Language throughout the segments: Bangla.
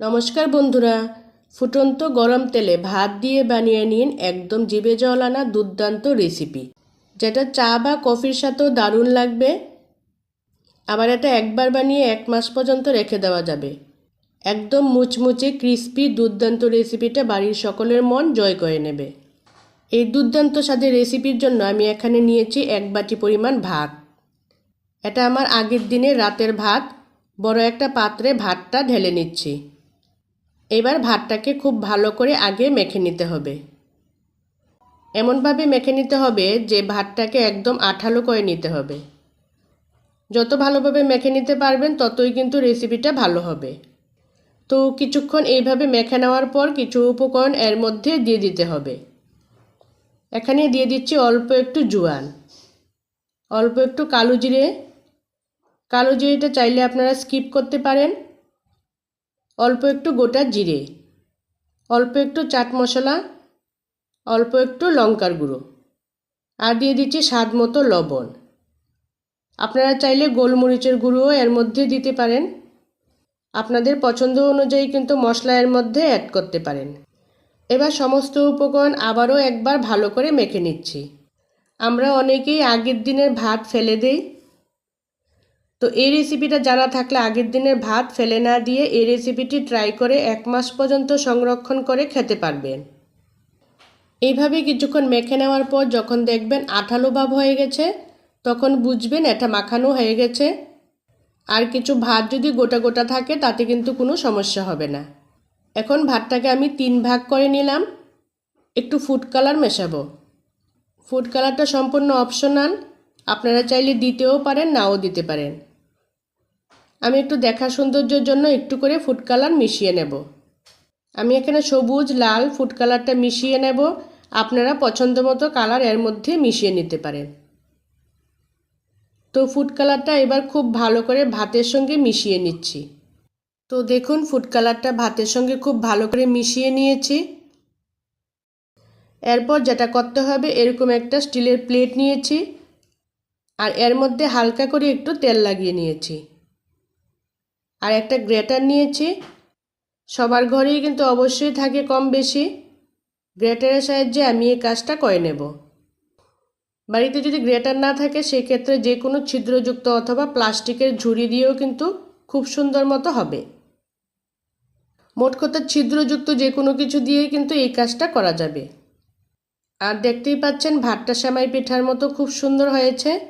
নমস্কার বন্ধুরা। ফুটন্ত গরম তেলে ভাত দিয়ে বানিয়ে নিন একদম জিভে জল আনা দুর্দান্ত রেসিপি যেটা চা বা কফির সাথেও দারুণ লাগবে। আবার এটা একবার বানিয়ে এক মাস পর্যন্ত রেখে দেওয়া যাবে। একদম মুচমুচে ক্রিস্পি দুর্দান্ত রেসিপিটা বাড়ির সকলের মন জয় করে নেবে। এই দুর্দান্ত স্বাদের রেসিপির জন্য আমি এখানে নিয়েছি এক বাটি পরিমাণ ভাত। এটা আমার আগের দিনে রাতের ভাত। বড় একটা পাত্রে ভাতটা ঢেলে নিচ্ছি। এবার ভাতটাকে খুব ভালো করে আগে মেখে নিতে হবে। এমনভাবে মেখে নিতে হবে যে ভাতটাকে একদম আঠালো করে নিতে হবে। যত ভালোভাবে মেখে নিতে পারবেন, ততই কিন্তু রেসিপিটা ভালো হবে। তো কিছুক্ষণ এইভাবে মেখে নেওয়ার পর কিছু উপকরণ এর মধ্যে দিয়ে দিতে হবে। এখানে দিয়ে দিচ্ছি অল্প একটু জোয়ান, অল্প একটু কালো জিরে। কালো জিরেটা চাইলে আপনারা স্কিপ করতে পারেন। অল্প একটু গোটা জিরে, অল্প একটু চাট মশলা, অল্প একটু লঙ্কার গুঁড়ো আর দিয়ে দিচ্ছি স্বাদ মতো লবণ। আপনারা চাইলে গোলমরিচের গুঁড়োও এর মধ্যে দিতে পারেন। আপনাদের পছন্দ অনুযায়ী কিন্তু মশলা এর মধ্যে অ্যাড করতে পারেন। এবার সমস্ত উপকরণ আবারও একবার ভালো করে মেখে নিচ্ছি। আমরা অনেকেই আগের দিনের ভাত ফেলে দেই। তো এই রেসিপিটা জানা থাকলে আগের দিনের ভাত ফেলে না দিয়ে এই রেসিপিটি ট্রাই করে এক মাস পর্যন্ত সংরক্ষণ করে খেতে পারবেন। এইভাবে কিছুক্ষণ মেখে নেওয়ার পর যখন দেখবেন আঠালো ভাব হয়ে গেছে, তখন বুঝবেন এটা মাখানো হয়ে গেছে। আর কিছু ভাত যদি গোটা গোটা থাকে, তাতে কিন্তু কোনো সমস্যা হবে না। এখন ভাতটাকে আমি তিন ভাগ করে নিলাম। একটু ফুড কালার মেশাবো। ফুড কালারটা সম্পূর্ণ অপশনাল আপনারা চাইলে দিতেও পারেন, নাও দিতে পারেন। আমি একটু দেখা সৌন্দর্যের জন্য একটু করে ফুড কালার মিশিয়ে নেব। আমি এখানে সবুজ, লাল ফুড কালারটা মিশিয়ে নেব। আপনারা পছন্দ মতো কালারের মধ্যে মিশিয়ে নিতে পারেন। তো ফুড কালারটা এবার খুব ভালো করে ভাতের সঙ্গে মিশিয়ে নিচ্ছি। তো দেখুন ফুড কালারটা ভাতের সঙ্গে খুব ভালো করে মিশিয়ে নিয়েছি। এরপর যেটা করতে হবে, এরকম একটা স্টিলের প্লেট নিয়েছি। আর এর মধ্যে হালকা করে একটু তেল লাগিয়ে নিয়েছি। আর একটা গ্রেটার নিয়েছি। সবার ঘরেই কিন্তু অবশ্যই থাকে কম বেশি। গ্রেটারের সাহায্যে আমি এই কাজটা করে নেব। বাড়িতে যদি গ্রেটার না থাকে, সেক্ষেত্রে যে কোনো ছিদ্রযুক্ত অথবা প্লাস্টিকের ঝুড়ি দিয়েও কিন্তু খুব সুন্দর মতো হবে। মোট কথা, ছিদ্রযুক্ত যে কোনো কিছু দিয়েই কিন্তু এই কাজটা করা যাবে। আর দেখতেই পাচ্ছেন, ভাতটা সেমাই পিঠার মতো খুব সুন্দর হয়েছে।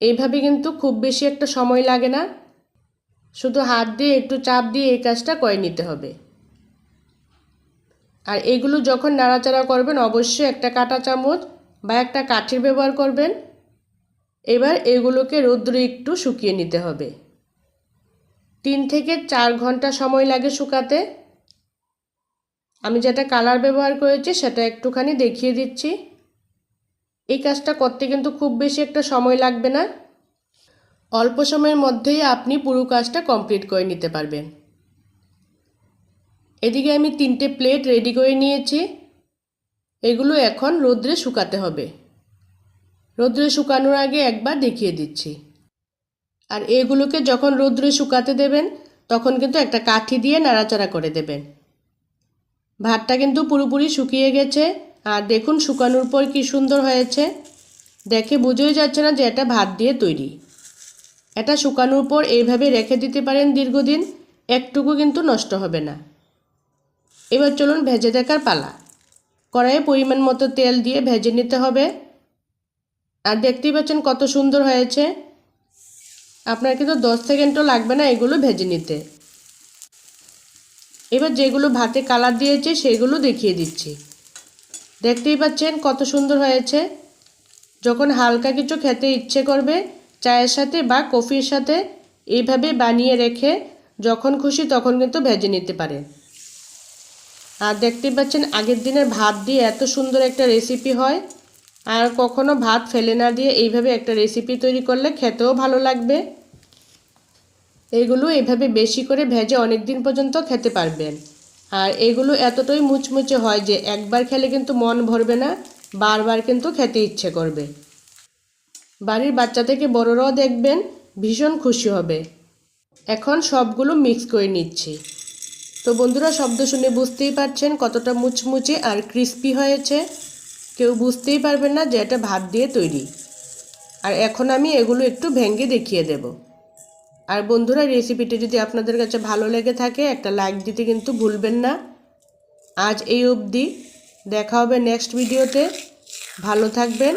এইভাবে কিন্তু খুব বেশি একটা সময় লাগে না। শুধু হাত দিয়ে, একটু চাপ দিয়ে এই কাজটা করে নিতে হবে। আর এগুলো যখন নাড়াচাড়া করবেন, অবশ্যই একটা কাঁটা চামচ বা একটা কাঠির ব্যবহার করবেন। এবার এগুলোকে রৌদ্রে একটু শুকিয়ে নিতে হবে। তিন থেকে চার ঘণ্টা সময় লাগে শুকাতে। আমি যেটা কালার ব্যবহার করেছি, সেটা একটুখানি দেখিয়ে দিচ্ছি। এই কাজটা করতে কিন্তু খুব বেশি একটা সময় লাগবে না। অল্প সময়ের মধ্যেই আপনি পুরো কাজটা কমপ্লিট করে নিতে পারবেন। এদিকে আমি তিনটে প্লেট রেডি করে নিয়েছি। এগুলো এখন রোদ্রে শুকাতে হবে। রোদ্রে শুকানোর আগে একবার দেখিয়ে দিচ্ছি। আর এগুলোকে যখন রোদ্রে শুকাতে দেবেন, তখন কিন্তু একটা কাঠি দিয়ে নাড়াচাড়া করে দেবেন। ভাতটা কিন্তু পুরোপুরি শুকিয়ে গেছে। আর দেখুন শুকানোর পর কি সুন্দর হয়েছে। দেখে বুঝেই যাচ্ছে না যে এটা ভাত দিয়ে তৈরি। এটা শুকানোর পর এইভাবে রেখে দিতে পারেন দীর্ঘদিন। একটুকু কিন্তু নষ্ট হবে না। এবার চলুন ভেজে দেখার পালা। কড়াইয়ে পরিমাণ মতো তেল দিয়ে ভেজে নিতে হবে। আর দেখতেই পাচ্ছেন কত সুন্দর হয়েছে। আপনার কিন্তু দশ সেকেন্ডও লাগবে না এগুলো ভেজে নিতে। এবার যেগুলো ভাতে কালার দিয়েছে সেগুলো দেখিয়ে দিচ্ছি। দেখতেই পাচ্ছেন কত সুন্দর হয়েছে। যখন হালকা কিছু খেতে ইচ্ছে করবে চায়ের সাথে বা কফির সাথে এইভাবে বানিয়ে রেখে যখন খুশি তখন কিন্তু ভেজে নিতে পারে। আর দেখতেই পাচ্ছেন, আগের দিনের ভাত দিয়ে এত সুন্দর একটা রেসিপি হয়। আর কখনো ভাত ফেলে না দিয়ে এইভাবে একটা রেসিপি তৈরি করলে খেতেও ভালো লাগবে। এগুলো এইভাবে বেশি করে ভেজে অনেক দিন পর্যন্ত খেতে পারবেন। আর এগুলো এতটাই মুচমুচে হয় যে একবার খেলে কিন্তু মন ভরবে না, বারবার কিন্তু খেতে ইচ্ছে করবে। বাড়ির বাচ্চা থেকে বড়রাও দেখবেন, ভীষণ খুশি হবে। এখন সবগুলো মিক্স করে নিচ্ছি। তো বন্ধুরা, শব্দ শুনে বুঝতেই পারছেন কতটা মুচমুচে আর ক্রিস্পি হয়েছে। কেউ বুঝতেই পারবেন না যে এটা ভাত দিয়ে তৈরি। আর এখন আমি এগুলো একটু ভেঙে দেখিয়ে দেব। আর বন্ধুরা রেসিপিটি যদি আপনাদের কাছে ভালো লেগে থাকে, একটা লাইক দিতে কিন্তু ভুলবেন না। আজ এই অবধি। দেখা হবে নেক্সট ভিডিওতে ভালো থাকবেন।